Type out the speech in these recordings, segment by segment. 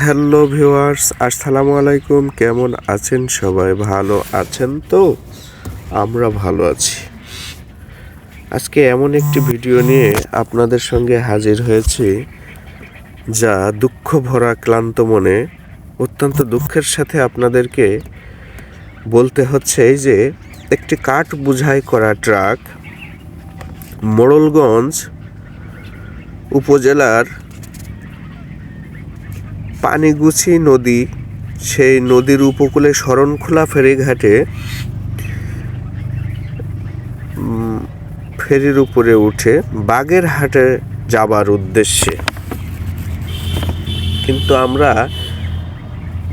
Hello viewers, আসসালামু আলাইকুম। কেমন আছেন সবাই? ভালো আছেন তো? আমরা ভালো আছি। আজকে এমন একটি ভিডিও নিয়ে আপনাদের সঙ্গে হাজির হয়েছি, যা দুঃখ ভরা ক্লান্ত মনে অত্যন্ত দুঃখের সাথে আপনাদেরকে বলতে হচ্ছে এই যে, একটি কাঠ বুঝাই করা ট্রাক মোড়লগঞ্জ উপজেলার পানিগুছি নদী, সেই নদীর উপকূলে শরণখোলা ফেরিঘাটে ফেরির উপরে উঠে বাগেরহাটে যাবার উদ্দেশ্যে। কিন্তু আমরা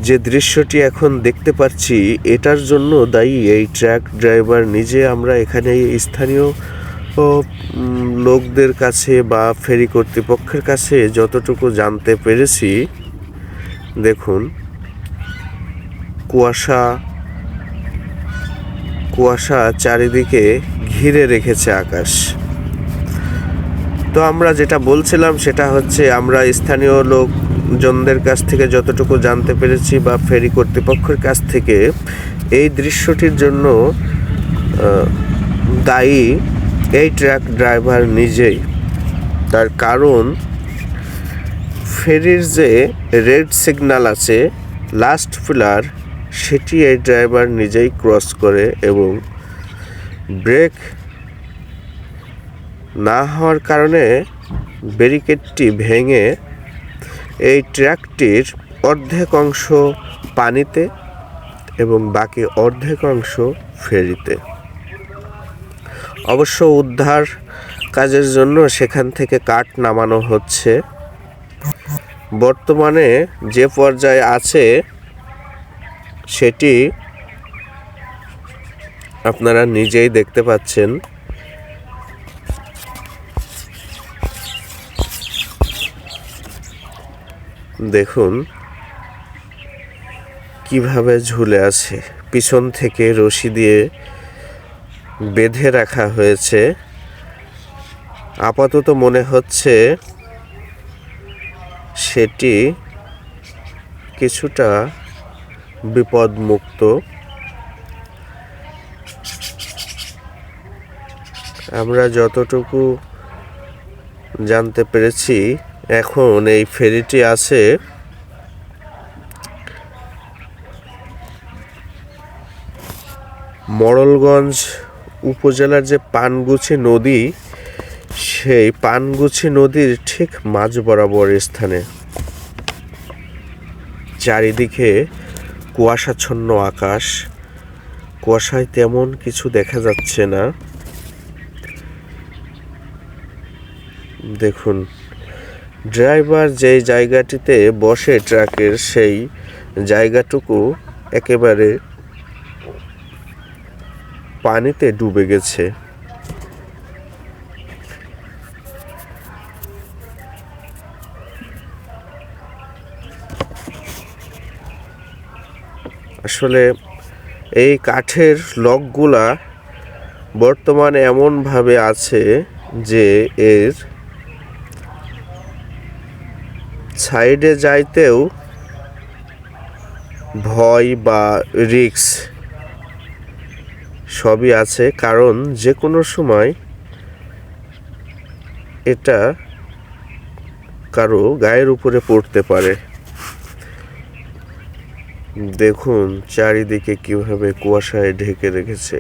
যে দৃশ্যটি এখন দেখতে পাচ্ছি, এটার জন্য দায়ী এই ট্রাক ড্রাইভার। নিজে আমরা এখানে স্থানীয় লোকদের কাছে বা ফেরি কর্তৃপক্ষের কাছে যতটুকু জানতে পেরেছি দেখুন, কুয়াশা কুয়াশা চারিদিকে ঘিরে রেখেছে আকাশ। তো আমরা যেটা বলছিলাম, সেটা হচ্ছে আমরা স্থানীয় লোকজনদের কাছ থেকে যতটুকু জানতে পেরেছি বা ফেরি কর্তৃপক্ষের কাছ থেকে, এই দৃশ্যটির জন্য দায়ী এই ট্রাক ড্রাইভার নিজেই। তার কারণ ফেরির যে রেড সিগন্যাল আছে, লাস্ট পিলার সেটি এই ড্রাইভার নিজেই ক্রস করে এবং ব্রেক না হওয়ার কারণে ব্যারিকেডটি ভেঙে এই ট্র্যাকটির অর্ধেক অংশ পানিতে এবং বাকি অর্ধেক অংশ ফেরিতে। অবশ্য উদ্ধার কাজের জন্য সেখান থেকে কাঠ নামানো হচ্ছে। বর্তমানে যে পর্যায়ে আছে, সেটি আপনারা নিজেই দেখতে পাচ্ছেন। দেখুন কীভাবে ঝুলে আছে। পিছন থেকে রশি দিয়ে বেঁধে রাখা হয়েছে। আপাতত মনে হচ্ছে সেটি কিছুটা বিপদমুক্ত। আমরা যতটুকু জানতে পেরেছি, এখন এই ফেরিটি আছে মরলগঞ্জ উপজেলার যে পানগুছি নদী সেই পানগুছি নদীর ঠিক মাঝ বরাবর স্থানে। চারিদিকে কুয়াশাচ্ছন্ন আকাশ। কুয়াশায় তেমন কিছু দেখা যাচ্ছে না। দেখুন, ড্রাইভার যেই জায়গাটিতে বসে ট্রাকের সেই জায়গাটুকু একেবারে পানিতে ডুবে গেছে। আসলে এই কাঠের লকগুলা বর্তমানে এমনভাবে আছে যে এর সাইডে যাইতেও ভয় বা রিক্স সবই আছে, কারণ যে কোনো সময় এটা কারও গায়ের উপরে পড়তে পারে। দেখুন, চারিদিকে কীভাবে কুয়াশায় ঢেকে রেখেছে।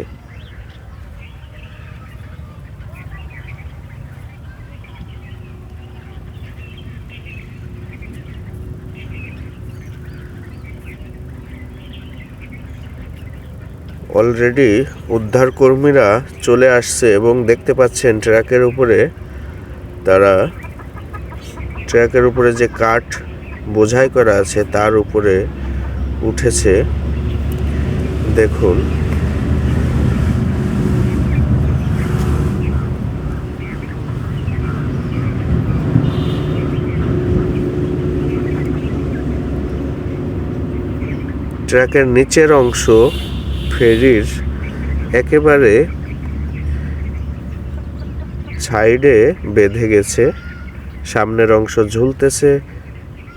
অলরেডি উদ্ধার কর্মীরা চলে আসছে এবং দেখতে পাচ্ছেন ট্র্যাকের উপরে তারা ট্র্যাকের উপরে যে কাঠ বোঝাই করা আছে, তার উপরে উঠেছে। দেখুন। ট্র্যাকের নিচের অংশ ফেরির একেবারে সাইডে বেঁধে গেছে। সামনের অংশ ঝুলতেছে।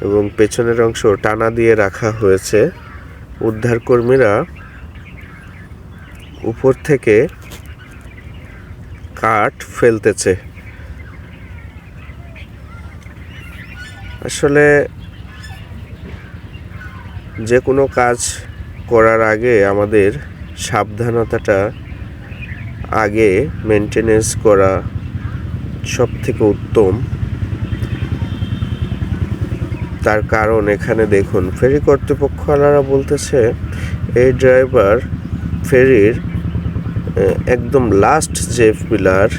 এবং পেছনের অংশ টানা দিয়ে রাখা হয়েছে। উদ্ধারকর্মীরা উপর থেকে কাঠ ফেলতেছে। আসলে যে কোনো কাজ করার আগে আমাদের সাবধানতাটা আগে মেনটেনেন্স করা সব থেকে উত্তম। তার কারণ এখানে দেখুন, ফেরি কর্তৃপক্ষওয়ালারা বলতেছে, এই ড্রাইভার ফেরির একদম লাস্ট যে পিলার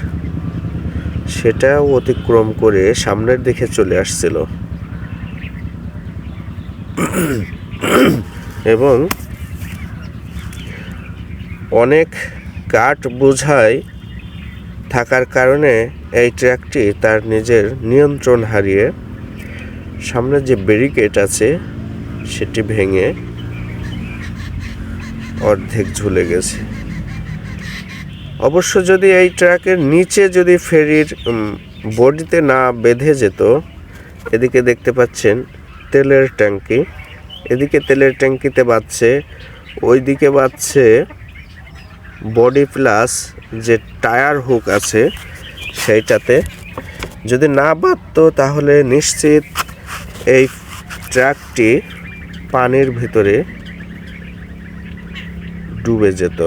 সেটাও অতিক্রম করে সামনের দিকে চলে আসছিল। এবং অনেক কাঠ বোঝাই থাকার কারণে এই ট্র্যাকটি তার নিজের নিয়ন্ত্রণ হারিয়ে সামনে যে ব্যারিকেড আছে, সেটি ভেঙে অর্ধেক ঝুলে গেছে। অবশ্য যদি এই ট্রাকের নিচে যদি ফেরির বডিতে না বেঁধে যেত, এদিকে দেখতে পাচ্ছেন তেলের ট্যাঙ্কি। এদিকে তেলের ট্যাঙ্কিতে বাজছে ওইদিকে বাঁচছে বডি প্লাস যে টায়ার হুক আছে, সেইটাতে। যদি না বাঁধতো, তাহলে নিশ্চিত এই ট্রাকটি পানির ভিতরে ডুবে যেত।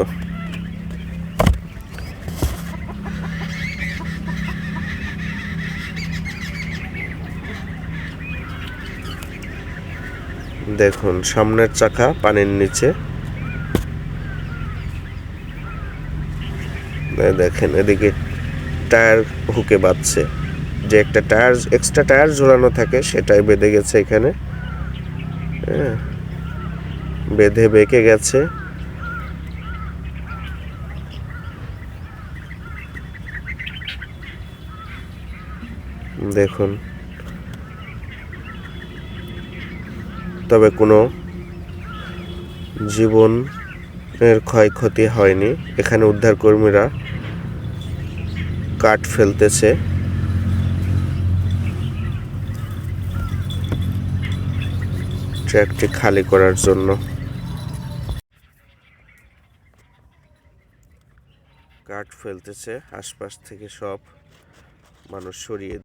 দেখুন, সামনের চাকা পানির নিচে। দেখেন, এদিকে টায়ার হুকে বাঁধছে। যে একটা টায়ার এক্সট্রা টায়ার ঝোলানো থাকে, সেটাই বেঁধে গেছে এখানে। হ্যাঁ বেঁধে বেঁকে গেছে। দেখুন। তবে কোনো জীবন জীবনের ক্ষয়ক্ষতি হয়নি। এখানে উদ্ধারকর্মীরা কাঠ ফেলতেছে। ট্র্যাকটি খালি করার জন্য। কাঠ ফেলতেছে আশপাশ থেকে সব মানুষ সরিয়ে